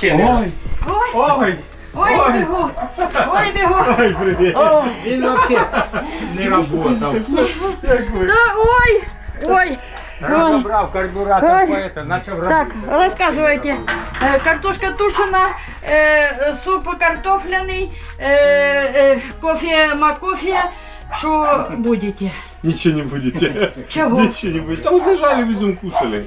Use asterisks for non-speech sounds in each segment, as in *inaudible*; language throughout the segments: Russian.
Ой, Він взагалі не. Ой, ой, ой, ой, Ой. бегу. Ой, бегу. ой, привіт. Він взагалі не працював. Як ви? Да, ой, ой. Розібрав карбюратор, Ой. поїхав, почав Так, робити. рассказывайте. Э, Картошка тушена, э, суп картофляный, э, э, кофе макофе. Что будете? *laughs* Нічого не будете. Чего? Нічого не будете. Та ми зажали, везем, кушали.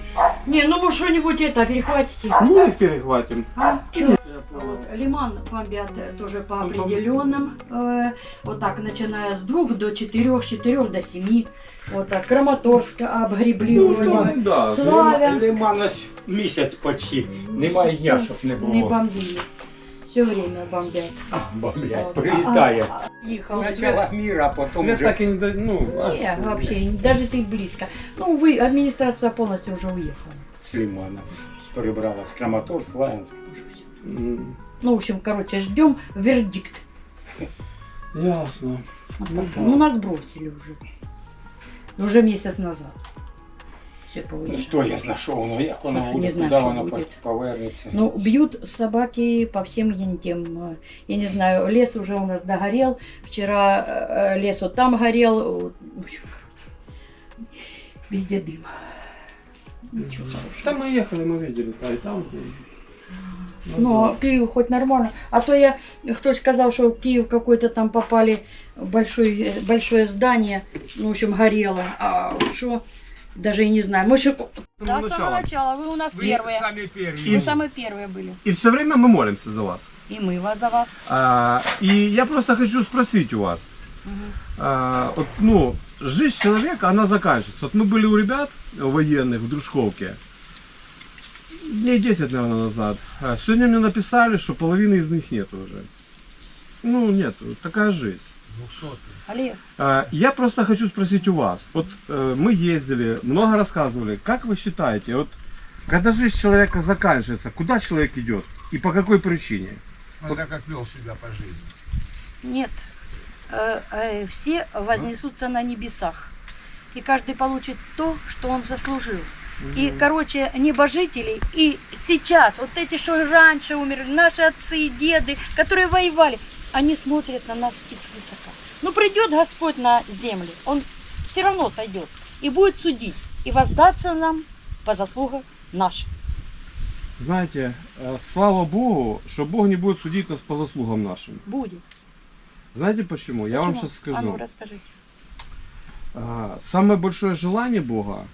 Не, ну может что-нибудь это перехватите. Ну, їх перехватим. А, чё? Вот, лиман бомбят э, тоже по определенным. э, вот так, начиная с двух до четырех, с четырех до семи. Вот так, Краматорск обгребли Ну, вроде там, бы. да. Славянск Нема нас місяць почти. Немає дня, щоб не не було. бомбили. Все время бомбят. Бомблять, Вот. прилітає. А, а, Ехал. Спочатку мір, а потім Свет вже так и не до... Ну, а- Не, вообще, даже ты близко. Ну, вы, администрация полностью уже уехала. Слімана перебрала з Краматор, Славянськ. М, Ну, в общем, короче, ждем вердикт. Ясно. Вот Ну так. да. Ну, нас бросили уже. Уже месяц назад. Все Ну, повыше. Хто я знаю, що воно, як воно буде, не знаю, куди що воно буде. повернеться. Ну, бьют собаки по всем ентям. Э, Я не знаю, лес уже у нас догорел. Вчера э, лес вот там горел. Везде дым. Ничего хорошего. Там мы ехали, мы видели, та и там. Ну, Но Киев хоть нормально. А то я, кто сказал, что в Киев какой-то там попали в большой, э, большое здание, ну, в общем, горело. А что? Даже и не знаю. Мы же... да. самого начала. Вы у нас первые. самі перші. Вы самые первые были. И все время мы молимся за вас. И мы вас за вас. А, и я просто хочу спросить у вас. А, вот, ну, жизнь человека, она заканчивается. Вот мы были у ребят военных в Дружковке. Дней 10, наверное, назад. А, Сегодня мне написали, что половины из них нет уже. Ну, нет, такая жизнь. Олег, А, Я просто хочу спросить у вас. Вот э, мы ездили, много рассказывали. Как вы считаете, вот когда жизнь человека заканчивается, куда человек идет и по какой причине? Смотря как вел себя по жизни. нет. Э, э, Все вознесутся на небесах. И каждый получит то, что он заслужил. И, короче, небожители, и сейчас, вот эти, что раньше умерли, наши отцы и деды, которые воевали, они смотрят на нас из высока. Но придет Господь на землю, Он все равно сойдет и будет судить, и воздаться нам по заслугам нашим. Знаете, э, слава Богу, что Бог не будет судить нас по заслугам нашим. Будет. Знаете почему? Я вам Почему? сейчас скажу. А ну, расскажите. А, Самое большое желание Бога,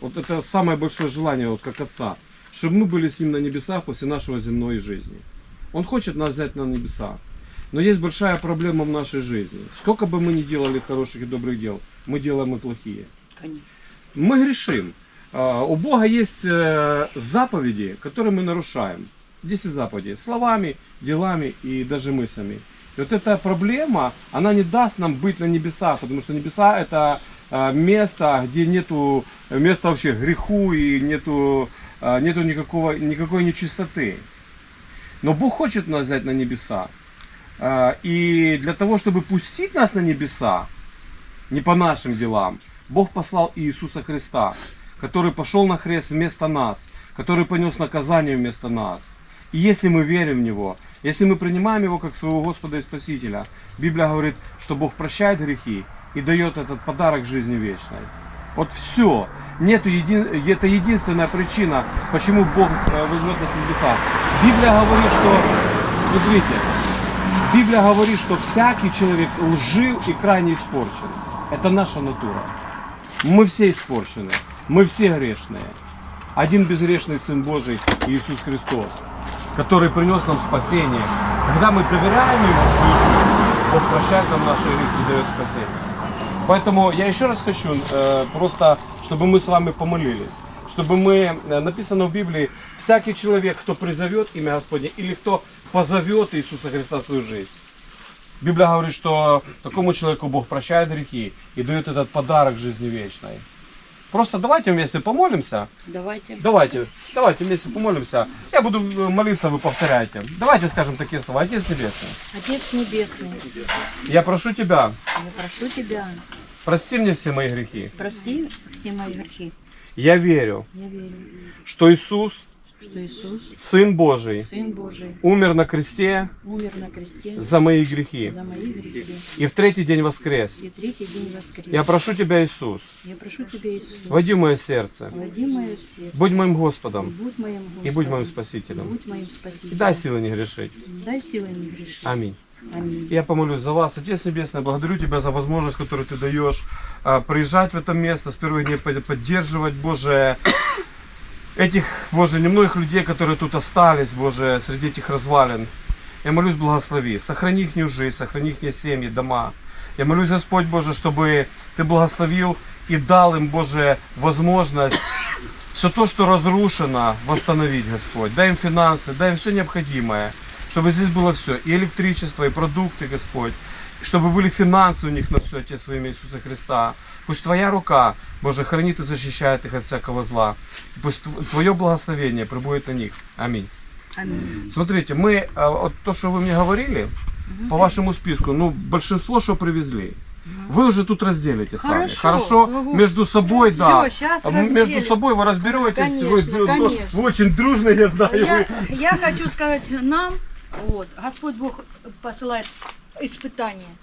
вот это самое большое желание, вот как Отца, чтобы мы были с Ним на небесах после нашего земной жизни. Он хочет нас взять на небеса. Но есть большая проблема в нашей жизни. Сколько бы мы ни делали хороших и добрых дел, мы делаем и плохие. Конечно. Мы грешим. А, У Бога есть э, заповеди, которые мы нарушаем. 10 заповедей. Словами, делами и даже мыслями. И вот эта проблема, она не даст нам быть на небесах, потому что небеса это э, место, где нету места вообще греху и нету, э, нету никакого, никакой нечистоты. Но Бог хочет нас взять на небеса. Э, И для того, чтобы пустить нас на небеса, не по нашим делам, Бог послал Иисуса Христа, который пошел на крест вместо нас, который понес наказание вместо нас. И если мы верим в Него, если мы принимаем Его как своего Господа и Спасителя, Библия говорит, что Бог прощает грехи и дает этот подарок жизни вечной. Вот все. Нету един... Это единственная причина, почему Бог э, возьмет нас в небеса. Библия говорит, что, смотрите, Библия говорит, что всякий человек лжив и крайне испорчен. Это наша натура. Мы все испорчены, мы все грешные. Один безгрешный Сын Божий, Иисус Христос, который принес нам спасение. Когда мы доверяем Ему свою Бог прощает нам наши грехи и дает спасение. Поэтому я еще раз хочу, э, просто, чтобы мы с вами помолились. Чтобы мы, э, написано в Библии, всякий человек, кто призовет имя Господне, или кто позовет Иисуса Христа в свою жизнь. Библия говорит, что такому человеку Бог прощает грехи и дает этот подарок жизни вечной. Просто давайте вместе помолимся. Давайте. Давайте, давайте вместе помолимся. Я буду э, молиться, вы повторяйте. Давайте скажем такие слова. Отец Небесный, Отец Небесный, я прошу Тебя, я прошу Тебя, прости мне все мои грехи. прости все мои грехи. Я верю, Я верю, что Иисус, что Иисус, Сын Божий, Сын Божий, умер на кресте умер на кресте за мои грехи за мои грехи и в третий день воскрес. и третий день воскрес. Я прошу Тебя, Иисус, Я прошу Тебя, Иисус, войди в мое сердце, войди в мое сердце, будь моим Господом будь моим Господом, и будь моим Спасителем. будь моим И Спасителем. дай силы не грешить. Дай силы не грешить. Аминь. Аминь. Я помолюсь за вас. Отец Небесный, благодарю Тебя за возможность, которую Ты даешь а, приезжать в это место, с первых дней под- поддерживать, Боже, *coughs* этих, Боже, немногих людей, которые тут остались, Боже, среди этих развалин. Я молюсь, благослови, сохрани их жизнь, сохрани их семьи, дома. Я молюсь, Господь Боже, чтобы Ты благословил и дал им, Боже, возможность *coughs* все то, что разрушено, восстановить, Господь. Дай им финансы, дай им все необходимое, чтобы здесь было все, и электричество, и продукты, Господь, чтобы были финансы у них на все, Отец, во имя Иисуса Христа. Пусть Твоя рука, Боже, хранит и защищает их от всякого зла. Пусть Тв- Твое благословение прибудет на них. Аминь. Аминь. Смотрите, мы, а, вот то, что вы мне говорили, по вашему списку, ну, большинство, что привезли, вы уже тут разделите сами. Хорошо. Ну, Между собой, да. Всё, щас А Между разделим. собой вы разберетесь. Конечно, вы, конечно. вы очень дружные, я знаю. Я, я хочу сказать нам, вот, Господь Бог посылает испытания.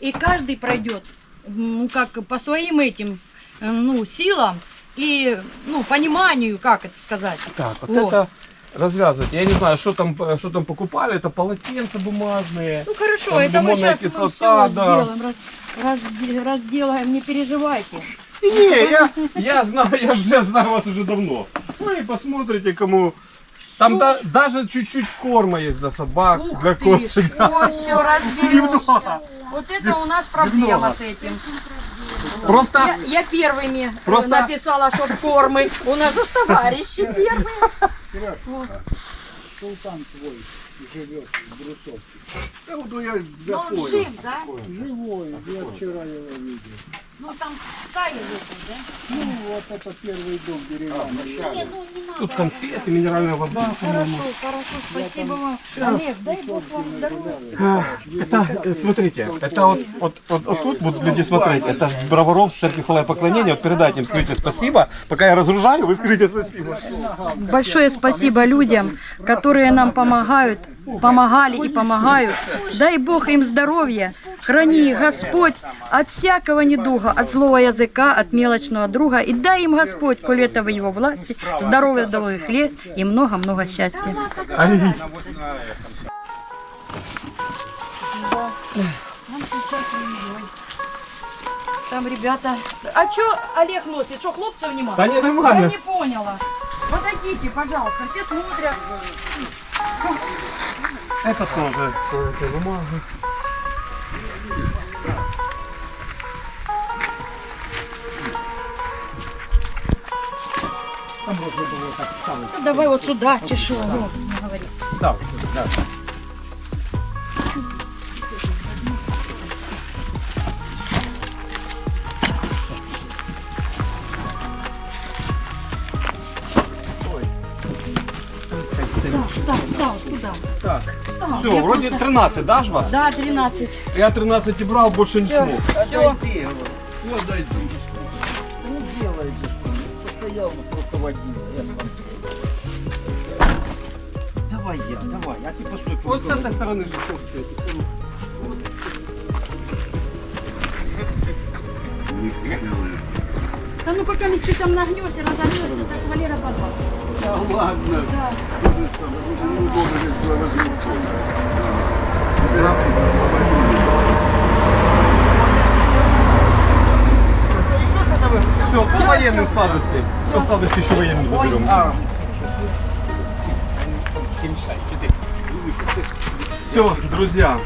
И каждый пройдет, ну, как по своим этим, ну, силам и, ну, пониманию, как это сказать. Так, вот Вот. это развязывать. Я не знаю, что там, что там покупали. Это полотенца бумажные. Ну, хорошо, Там это мы сейчас мы кислота, все да. сделаем, раз, разде- разделаем, не переживайте. Не, я, я знаю, я же знаю вас уже давно. Ну и посмотрите, кому... Там да- даже чуть-чуть корма есть для собак, Ух для ты, кошек. да. О, все, разберемся. Вот это у нас проблема с этим. Просто Я, я первыми э, Просто- написала, что кормы. У нас же товарищи первые. Султан твой живет в Брусовке. Да, ну я, я Но он понял. жив, да? Живой, я вчера его видел. Ну там стая да? Ну, вот это первый дом деревянный. Не, ну не надо. тут конфеты, минеральная вода. Хорошо, хорошо, спасибо вам. Олег, дай Бог вам здоровья. А, Это, э, смотрите, это вот, вот, вот, вот тут будут люди смотреть, это с броваров, с церкви хвала и поклонения, вот передайте им, скажите спасибо, пока я разгружаю, вы скажите спасибо. Большое спасибо людям, которые нам помогают, помогали и помогают. Дай Бог им здоровья, храни их Господь от всякого недуга, от злого языка, от мелочного друга. И дай им Господь, коли это в его власти, здоровья долгих лет и много-много счастья. Ай, Там ребята... А что Олег носит? Что, хлопцев нема? Да не, Я нормально. не поняла. Подойдите, пожалуйста, все смотрят. Это тоже туалетная бумага. Там можно было так ставить. Ну, давай вот сюда, чешу. Вот, не говори. Ставить, да. Да, все, я вроде просто- 13, да, ж вас? Да, 13. Я 13 и брал, больше не Все, смог. все. Отойди. Все, дойди. Ну, делайте что Постоял, ну, просто водил. Давай я, давай. А ты постой. Вот с этой стороны же шел. А ну пока ты там нагнешься, разогнешься, так Валера подвал. Да ладно. Да. Все, по военным сладости. По сладости еще военным заберем. Все, друзья,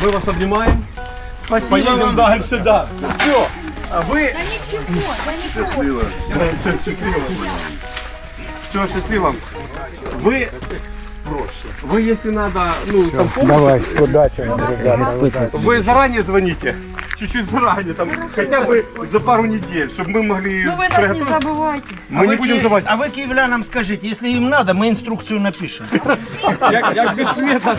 мы вас обнимаем. Спасибо Поедем вам. дальше, да. Все, а вы... Да ничего, да ничего. Все, счастливо. Вы... Вы, если надо, ну, там помощь, Давай, удачи вам, ребята. вы заранее звоните. Чуть-чуть заранее, там, хотя бы за пару недель, чтобы мы могли Ну вы нас не приготовиться. забывайте. Мы не будем забывать. А вы киевлянам скажите, если им надо, мы инструкцию напишем. Як, як без света.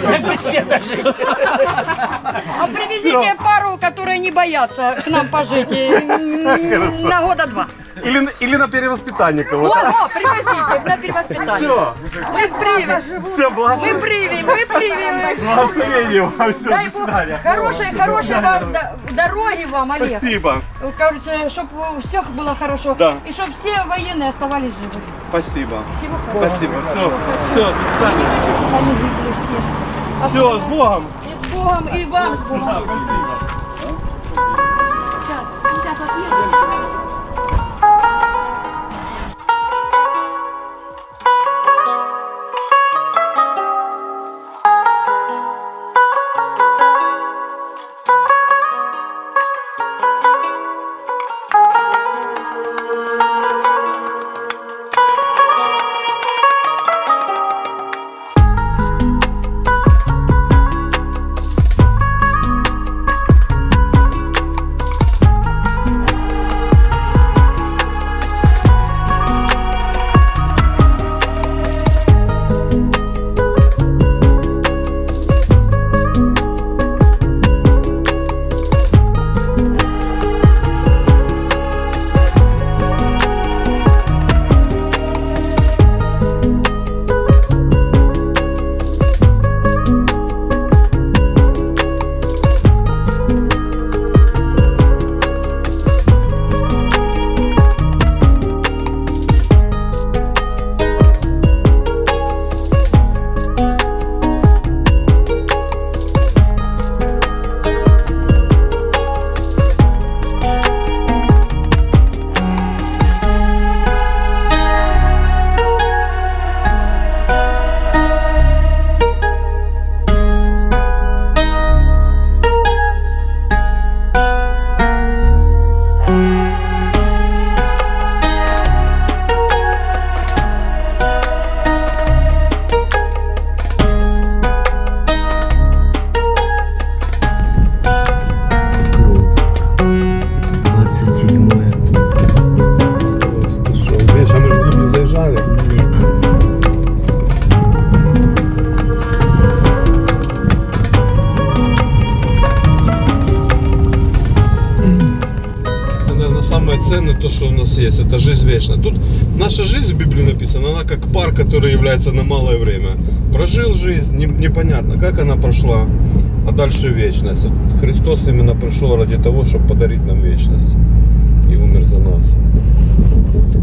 А привезите пару, которые не боятся к нам пожить. м, На года два. Или, или на перевоспитание О, кого-то. о, привозите на перевоспитание. Все, Мы примем. все, Мы благословение. примем, мы примем. Благословение вам, все, Дай Бог, хорошей, хорошей вам до- дороги вам, Олег. Спасибо, Короче, чтобы у всех было хорошо. Да. И чтобы все военные оставались живы. спасибо. Всего хорошего. Спасибо, все, все, до свидания. все. Все, с Богом. И с Богом, и вам с Богом. Да, спасибо. Сейчас, сейчас отъедем. Вечная. Тут наша жизнь в Библии написана, она как пар, который является на малое время. Прожил жизнь, не- непонятно, как она прошла, а дальше вечность. Христос именно пришел ради того, чтобы подарить нам вечность. И умер за нас.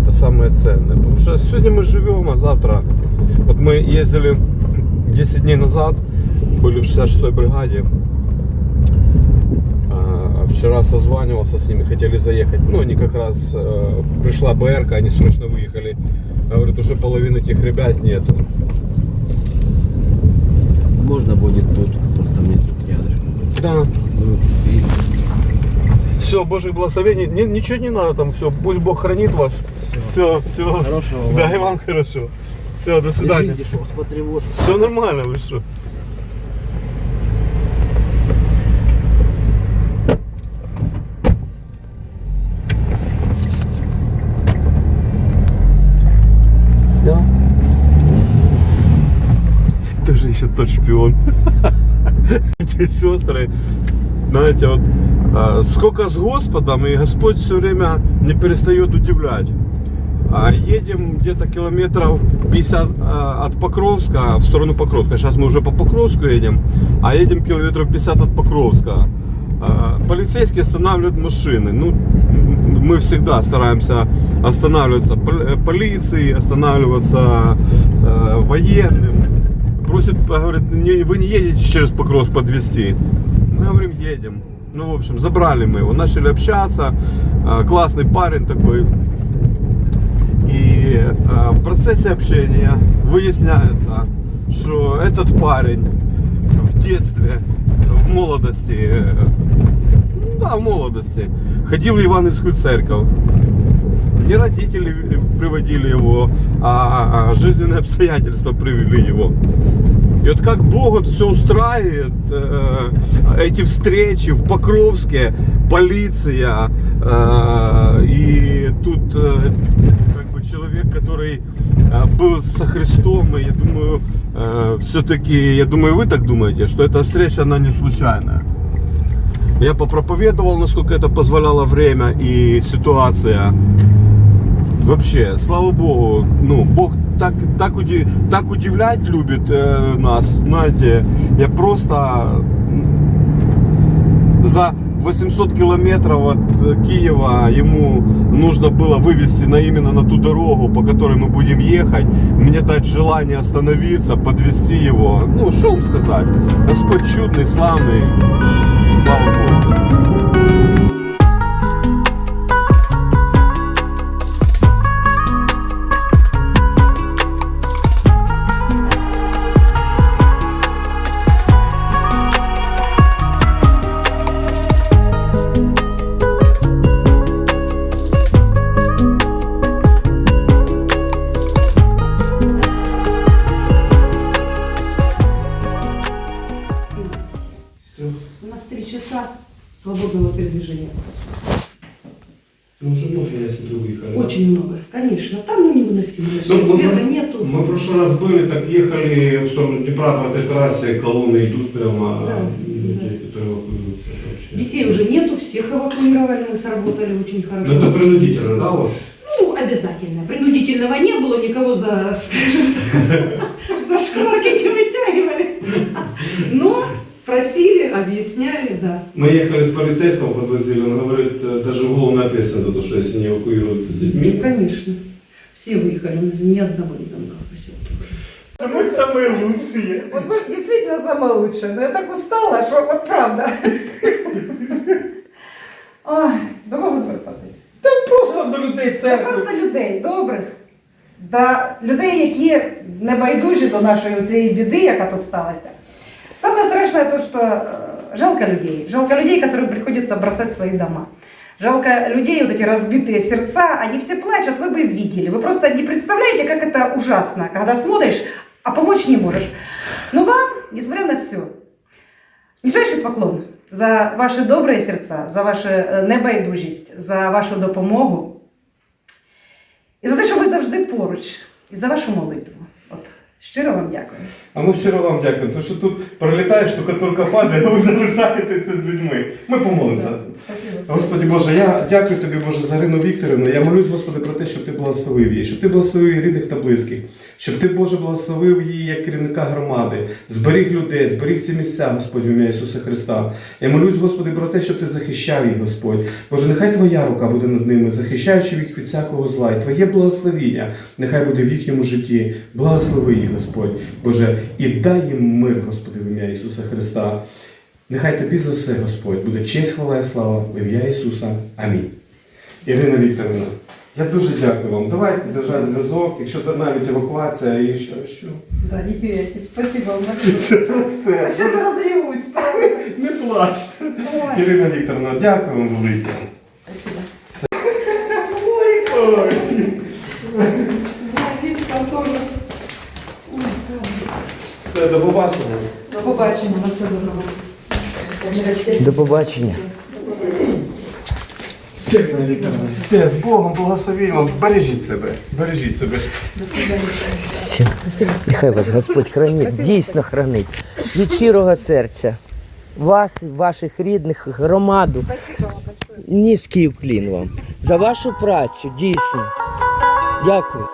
Это самое ценное. Потому что сегодня мы живем, а завтра... Вот мы ездили 10 дней назад, были в 66-й бригаде. Вчера созванивался с ними, хотели заехать. Ну, они как раз э, пришла БРК, они срочно выехали. Говорят, уже половины этих ребят нету. Можно будет тут, просто мне тут рядышком. Да. Ну, и Все, Божьих благословений. Ни- ничего не надо там, все. Пусть Бог хранит вас. Все, все. Хорошего вам. Да, и вам хорошо. Все, до свидания. Потревожил. Все нормально, вы что? Снял? Тоже еще тот шпион. *laughs* Эти сестры, знаете, вот а, сколько с Господом, и Господь все время не перестает удивлять. А, Едем где-то километров 50 а, от Покровска в сторону Покровска. Сейчас мы уже по Покровску едем, а едем километров 50 от Покровска. Полицейские останавливают машины. Ну, мы всегда стараемся останавливаться э, полиции, останавливаться э, военным. Просят, говорят, «Не- вы не едете через Покровск подвести. Мы говорим, едем. Ну, в общем, забрали мы его, начали общаться. А, Классный парень такой, и э, в процессе общения выясняется, что этот парень в детстве, в молодости, э, да, в молодости, ходил в Ивановскую церковь. Не родители приводили его, а жизненные обстоятельства привели его. И вот как Бог вот все устраивает, э, эти встречи в Покровске, полиция, э, и тут э, как бы человек, который э, был со Христом, и я думаю, все-таки, я думаю, вы так думаете, что эта встреча, она не случайная. Я попроповедовал, насколько это позволяло время и ситуация. Вообще, слава Богу, ну, Бог так, так, уди- так удивлять любит э, нас, знаете, я просто за 800 километров от э, Киева ему нужно было вывести на именно на ту дорогу, по которой мы будем ехать, мне дать желание остановиться, подвести его. Ну, что вам сказать? Господь чудный, славный, слава Богу. Прошлый раз были, так ехали в сторону Днепра по этой трассе, колонны идут прямо, Да, людей, которые эвакуируются. Это вообще... Детей уже нету, всех эвакуировали, мы сработали очень Ну, хорошо. это принудительно, да, у вас? Ну, обязательно. Принудительного не было, никого за, *laughs* скажем так, за шкварки не вытягивали. Но просили, объясняли, да. Мы ехали с полицейского, подвозили, он говорит, э, даже уголовная ответственность за то, что если не эвакуируют с детьми. Конечно. Все выехали, ни одного ребенка в поселке уже. Мы самые лучшие. Вот вы действительно самое лучшее. Но я так устала, що от правда. Ой, до кого звертатись? Просто до людей Це церкви. просто людей добрих, да, людей, які не байдужі до нашої цієї біди, яка тут сталася. Самое страшное то, что э, жалко людей. Жалко людей, которым приходится бросать свои дома. Жалко людей, вот эти разбитые сердца, они все плачут, вы бы видели. Вы просто не представляете, как это ужасно, когда смотришь, а помочь не можешь. Но вам, несмотря на все, нижайший поклон за ваші добрі серця, за вашу е, небайдужість, за вашу допомогу і за те, що ви завжди поруч, і за вашу молитву. Щиро вам дякую. А ми щиро вам дякуємо, тому що тут пролітає штукатурка падає, а ви залишаєтеся з людьми. Ми помолимося. Господи Боже, я дякую тобі, Боже, за Ірину Вікторівну. Я молюсь, Господи, про те, щоб ти благословив її, щоб ти благословив її рідних та близьких, щоб ти, Боже, благословив її як керівника громади, зберіг людей, зберіг ці місця, Господь, в ім'я Ісуса Христа. Я молюсь, Господи, про те, щоб ти захищав їх, Господь. Боже, нехай Твоя рука буде над ними, захищаючи їх від всякого зла. І Твоє благословіння нехай буде в їхньому житті. Благослови їх, Господь, Боже, і дай їм мир, Господи, в ім'я Ісуса Христа. Нехай тобі за все, Господь, буде честь, хвала і слава в ім'я Ісуса. Амінь. Ірина Вікторівна, я дуже дякую вам. Давайте держати зв'язок, якщо навіть евакуація і що. що. Да, не. Спасибо вам большое. Разревусь, правда. Не плачте. Ірина Вікторовна, дякую вам велике. Спасибо. Все. Ой, Ой. Ой, там тоже. Ой, Все, до побачення. До побачення, на все доброго. До побачення. Все, Ірина Вікторовна, все, з Богом, благословінь вам. Бережіть себе, бережіть себе. Нехай вас Господь хранить, дійсно хранить. Від щирого серця. Вас, ваших рідних, громаду. Низький уклін вам. За вашу працю, дійсно. Дякую.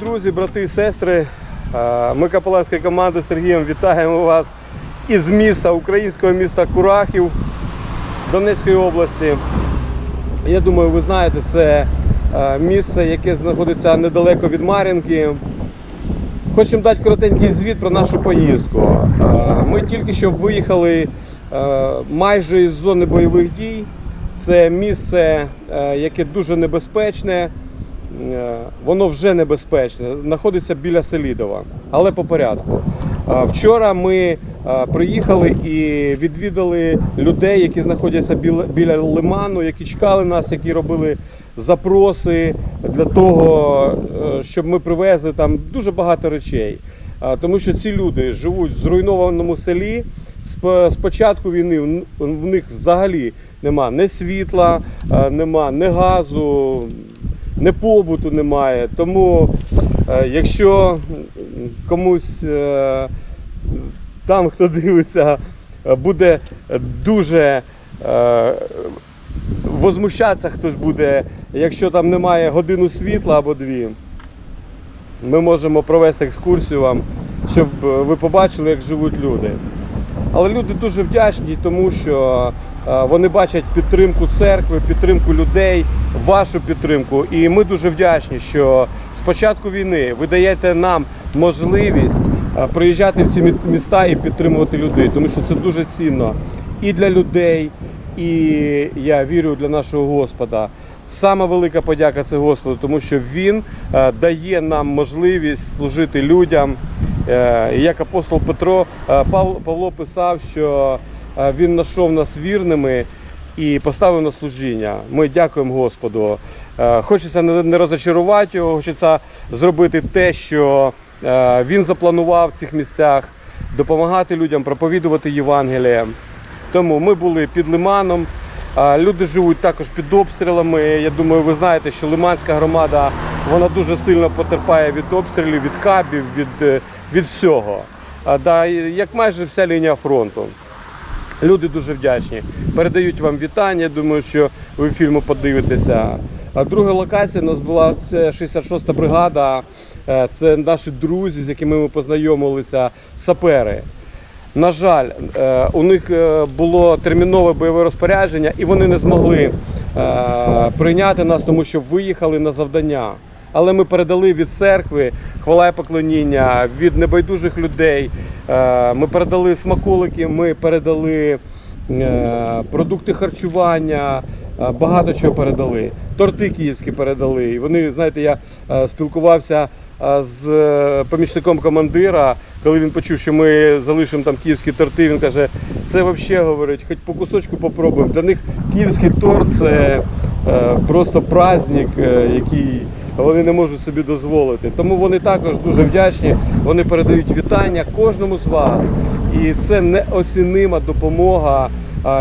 Друзі, брати і сестри, е, ми капеланською командою Сергієм вітаємо вас із міста, українського міста Курахів Донецької області. Я думаю, ви знаєте, це е, місце, яке знаходиться недалеко від Мар'їнки. Хочемо дати коротенький звіт про нашу поїздку. Е, Ми тільки що виїхали майже із зони бойових дій. Це місце, яке дуже небезпечне. Е, Воно вже небезпечне, знаходиться біля Селідова, але по порядку. Е, Вчора ми е, приїхали і відвідали людей, які знаходяться біля, лиману, які чекали нас, які робили запроси для того, щоб ми привезли там дуже багато речей. Тому що ці люди живуть в зруйнованому селі. З початку війни в- них взагалі нема ні світла, нема ні газу, ні побуту немає. Тому, е, якщо комусь е, там, хто дивиться, буде дуже е, возмущатися хтось буде, якщо там немає годину світла або дві. Ми можемо провести екскурсію вам, щоб ви побачили, як живуть люди. Але люди дуже вдячні, тому що е, вони бачать підтримку церкви, підтримку людей, вашу підтримку. І ми дуже вдячні, що з початку війни ви даєте нам можливість е, приїжджати в ці міста і підтримувати людей, тому що це дуже цінно і для людей, і я вірю для нашого Господа. Сама велика подяка це Господу, тому що Він е, дає нам можливість служити людям. Е, Як апостол Петро е, Пав- Павло писав, що е, він знайшов нас вірними і поставив на служіння. Ми дякуємо Господу. Хочеться не розочарувати його, хочеться зробити те, що він запланував в цих місцях, допомагати людям, проповідувати Євангеліє. Тому ми були під Лиманом. Люди живуть також під обстрілами. Я думаю, ви знаєте, що Лиманська громада вона дуже сильно потерпає від обстрілів, від кабів, від, від всього. Да, як майже вся лінія фронту. Люди дуже вдячні. Передають вам вітання. Думаю, що ви фільму подивитеся. А друга локація у нас була це 66-та бригада. Е, Це наші друзі, з якими ми познайомилися, сапери. На жаль, е, у них е, було термінове бойове розпорядження, і вони не змогли прийняти нас, тому що виїхали на завдання. Але ми передали від церкви хвала і поклоніння, від небайдужих людей. Е, Ми передали смаколики, ми передали е, продукти харчування, е, багато чого передали. Торти київські передали. І вони, знаєте, я спілкувався з помічником командира, коли він почув, що ми залишимо там київські торти. Він каже, це взагалі говорить, хоч по кусочку попробуємо. Для них київський торт це просто праздник, який вони не можуть собі дозволити. Тому вони також дуже вдячні. Вони передають вітання кожному з вас. І це неоцінима допомога,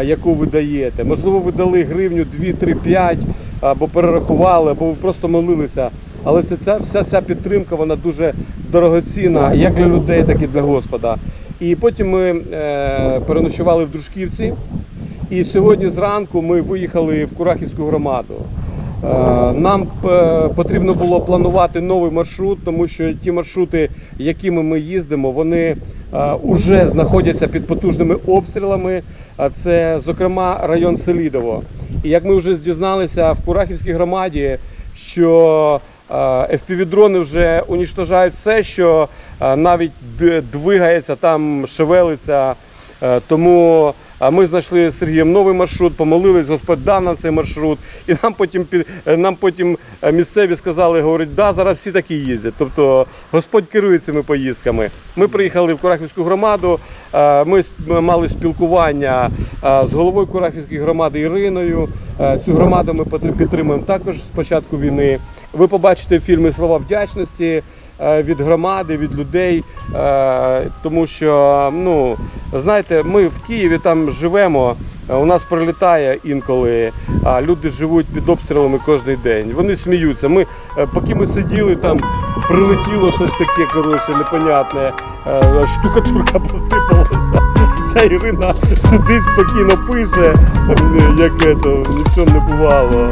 яку ви даєте. Можливо, ви дали гривню 2, 3, 5, або перерахували, або ви просто молилися. Але це ця, вся ця підтримка вона дуже дорогоцінна як для людей, так і для Господа. І потім ми е, переночували в Дружківці. І сьогодні зранку ми виїхали в Курахівську громаду. Е, Нам е, потрібно було планувати новий маршрут, тому що ті маршрути, якими ми їздимо, вони вже знаходяться під потужними обстрілами. Це, зокрема, район Селідово. І як ми вже дізналися в Курахівській громаді, що е, FPV-дрони вже унічтожають все, що е, навіть двигається, там шевелиться. Е, Тому ми знайшли з Сергієм новий маршрут, помолились, Господь дав нам цей маршрут. І нам потім е, нам потім е, місцеві сказали, говорять, да, зараз всі такі їздять. Тобто Господь керує цими поїздками. Ми приїхали в Курахівську громаду. е, Ми мали спілкування з головою Курахівської громади Іриною. Цю громаду ми підтримуємо також з початку війни. Ви побачите в фільмі Слова вдячності від громади, від людей. е, Тому що, ну, знаєте, ми в Києві там живемо, е, у нас прилітає інколи, а люди живуть під обстрілами кожен день. Вони сміються. Ми, е, поки ми сиділи, там прилетіло щось таке, коротше, непонятне, е, штукатурка *laughs* посипалася. Ця Ірина сидить спокійно пише, е, як це, нічого не бувало.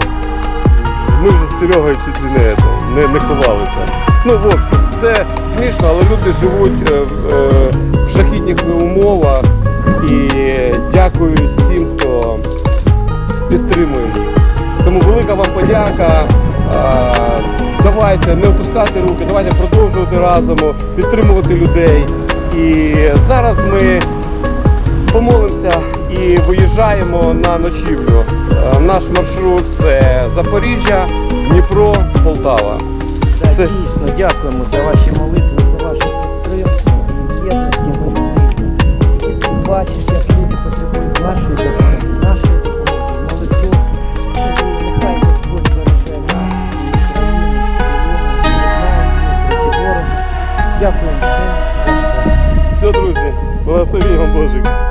Ми вже з Серегою чуть не, не, не ховалися. Ну, в общем, це смішно, але люди живуть е, в, е, в жахітніх умовах. І дякую всім, хто підтримує. Тому велика вам подяка. Давайте не опускати руки, давайте продовжувати разом, підтримувати людей. І зараз ми помолимося і виїжджаємо на ночівлю. Е, Наш маршрут це Запоріжжя, Дніпро, Полтава. Да, Все. дійсно, дякуємо за ваші молитви, за вашу підтримку і єдності ми світі. І як люди потребують нашої допомоги, нашої допомоги, молитви. І нехай Господь береже нас. Дякуємо всім за все. Все, друзі, благословінь вам Божих.